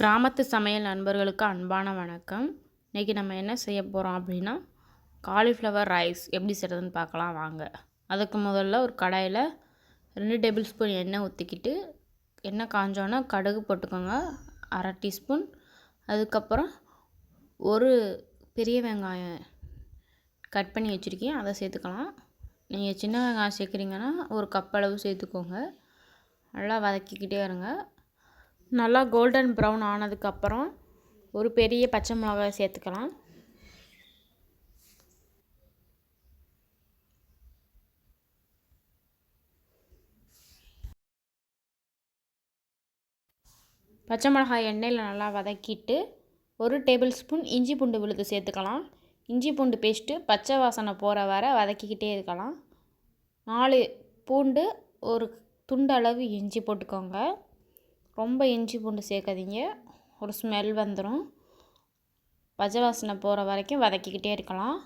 கிராமத்து சமையல் நண்பர்களுக்கு அன்பான வணக்கம். இன்றைக்கி நம்ம என்ன செய்ய போகிறோம் அப்படின்னா காலிஃப்ளவர் ரைஸ் எப்படி செய்கிறதுன்னு பார்க்கலாம் வாங்க. அதுக்கு முதல்ல ஒரு கடாயில் ரெண்டு டேபிள் ஸ்பூன் எண்ணெய் ஊற்றிக்கிட்டு எண்ணெய் காஞ்சோன்னா கடுகு போட்டுக்கோங்க அரை டீஸ்பூன். அதுக்கப்புறம் ஒரு பெரிய வெங்காயம் கட் பண்ணி வச்சுருக்கேன் அதை சேர்த்துக்கலாம். நீங்கள் சின்ன வெங்காயம் சேர்க்குறீங்கன்னா ஒரு கப் அளவு சேர்த்துக்கோங்க. நல்லா வதக்கிக்கிட்டே இருங்க. நல்லா கோல்டன் ப்ரௌன் ஆனதுக்கப்புறம் ஒரு பெரிய பச்சை மிளகாய் சேர்த்துக்கலாம். பச்சை மிளகாய் எண்ணெயில் நல்லா வதக்கிட்டு ஒரு டேபிள் ஸ்பூன் இஞ்சி பூண்டு விழுது சேர்த்துக்கலாம். இஞ்சி பூண்டு பேஸ்ட்டு பச்சை வாசனை போகிற வர வதக்கிக்கிட்டே இருக்கலாம். நாலு பூண்டு ஒரு துண்டு அளவு இஞ்சி போட்டுக்கோங்க. ரொம்ப இஞ்சி பூண்டு சேர்க்காதீங்க. ஒரு ஸ்மெல் வந்துடும் பச்சை வாசனை போகிற வரைக்கும் வதக்கிக்கிட்டே இருக்கலாம்.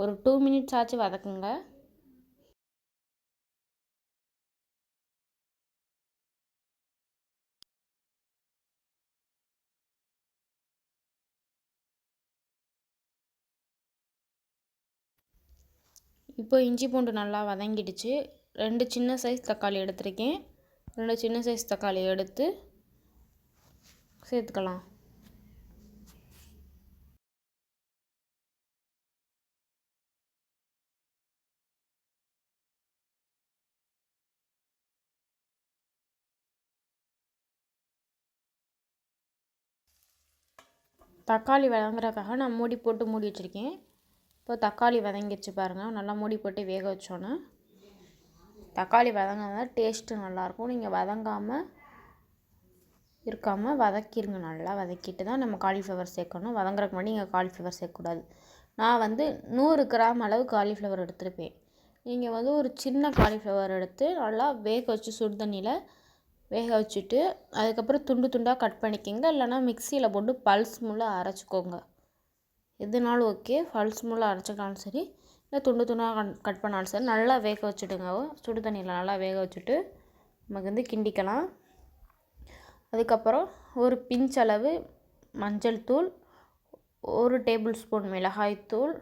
ஒரு டூ மினிட்ஸ் ஆச்சு வதக்குங்க. இப்போ இஞ்சி பூண்டு நல்லா வதங்கிடுச்சு. ரெண்டு சின்ன சைஸ் தக்காளி எடுத்திருக்கேன். ரெண்டு சின்ன சைஸ் தக்காளி எடுத்து சேர்த்துக்கலாம். தக்காளி வதங்குறதுக்காக நான் மூடி போட்டு மூடி வச்சுருக்கேன். இப்போ தக்காளி வதங்கிடுச்சு பாருங்கள் நல்லா மூடி போட்டு வேக வச்சோன்னே தக்காளி வதங்கினா டேஸ்ட்டு நல்லாயிருக்கும் நீங்கள் வதங்காமல் இருக்காமல் வதக்கிடுங்க நல்லா வதக்கிட்டு தான் நம்ம காலிஃப்ளவர் சேர்க்கணும். வதங்குறக்கு முன்னாடி நீங்கள் காலிஃப்ளவர் சேர்க்கக்கூடாது. நான் வந்து நூறு கிராம் அளவு காலிஃப்ளவர் எடுத்துருப்பேன். நீங்கள் வந்து ஒரு சின்ன காலிஃப்ளவர் எடுத்து நல்லா வேக வச்சு சுடு தண்ணியில் வேக வச்சுட்டு அதுக்கப்புறம் துண்டு துண்டாக கட் பண்ணிக்கோங்க. இல்லைனா மிக்சியில் போட்டு பல்ஸ் முள்ள அரைச்சிக்கோங்க. எதுனாலும் ஓகே பல்ஸ் முள்ள அரைச்சிக்கலாம் சரி இல்லை துண்டு துண்டாக கட் பண்ணாலும் சரி. நல்லா வேக வச்சுடுங்க. சுடு தண்ணியில் நல்லா வேக வச்சுட்டு நமக்கு வந்து கிண்டிக்கலாம். அதுக்கப்புறம் ஒரு பிஞ்ச் அளவு மஞ்சள் தூள் ஒரு டேபிள் ஸ்பூன் மிளகாய் தூள்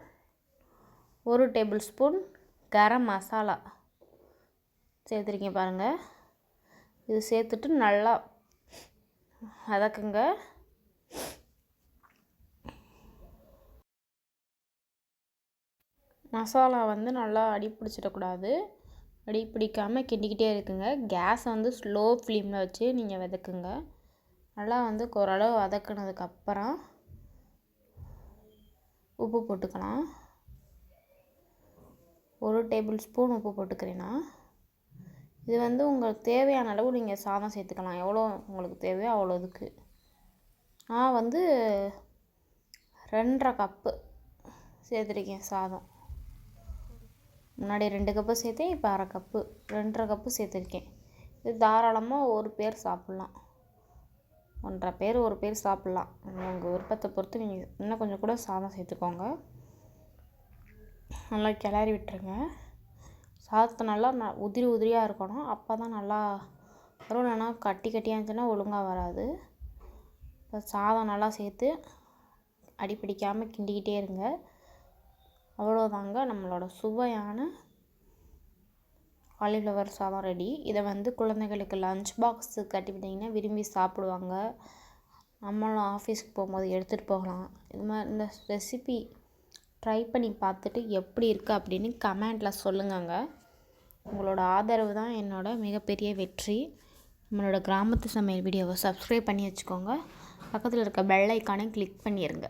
ஒரு டேபிள் ஸ்பூன் கரம் மசாலா சேர்த்துருக்கீங்க பாருங்கள் இது சேர்த்துட்டு நல்லா வதக்குங்க. மசாலா வந்து நல்லா அடி பிடிச்சிடக்கூடாது அடி பிடிக்காமல் கிண்டிக்கிட்டே இருக்குங்க. கேஸை வந்து ஸ்லோ ஃப்ளேமில் வச்சு நீங்கள் வதக்குங்க. நல்லா வந்து ஓரளவு வதக்குனதுக்கப்புறம் உப்பு போட்டுக்கலாம். ஒரு டேபிள் ஸ்பூன் உப்பு போட்டுக்கிறேன்னா இது வந்து உங்களுக்கு தேவையான அளவு நீங்கள் சாதம் சேர்த்துக்கலாம். எவ்வளோ உங்களுக்கு தேவையோ அவ்வளோ இதுக்கு நான் வந்து ரெண்டரை கப்பு சேர்த்துருக்கேன் சாதம். முன்னாடி ரெண்டு கப்பு சேர்த்தேன் இப்போ அரை கப்பு ரெண்டரை கப்பு சேர்த்துருக்கேன். இது தாராளமாக ஒரு பேர் சாப்பிட்லாம். ஒன்றரை பேர் ஒரு பேர் சாப்பிட்லாம். உங்கள் விருப்பத்தை பொறுத்து நீங்கள் இன்னும் கொஞ்சம் கூட சாதம் சேர்த்துக்கோங்க. நல்லா கிளறி விட்டுருங்க. சாதத்தை நல்லா ந உதிரி உதிரியாக இருக்கணும். அப்போ தான் நல்லா வரும். இல்லைனா கட்டி கட்டியாக இருந்துச்சுன்னா ஒழுங்காக வராது. இப்போ சாதம் நல்லா சேர்த்து அடிப்பிடிக்காமல் கிண்டிக்கிட்டே இருங்க. அவ்வளோதாங்க நம்மளோட சுவையான காலிஃப்ளவர் சாதம் ரெடி இதை வந்து குழந்தைகளுக்கு லஞ்ச் பாக்ஸு கட்டி விரும்பி சாப்பிடுவாங்க. நம்மளும் ஆஃபீஸ்க்கு போகும்போது எடுத்துகிட்டு போகலாம். இது மாதிரி இந்த ரெசிபி ட்ரை பண்ணி பார்த்துட்டு எப்படி இருக்குது அப்படின்னு கமெண்டில் சொல்லுங்கங்க. உங்களோட ஆதரவு தான் என்னோடய மிகப்பெரிய வெற்றி. நம்மளோட கிராமத்து சமையல் வீடியோவை சப்ஸ்கிரைப் பண்ணி வச்சுக்கோங்க. பக்கத்தில் இருக்க பெல் ஐக்கானை கிளிக் பண்ணிடுங்க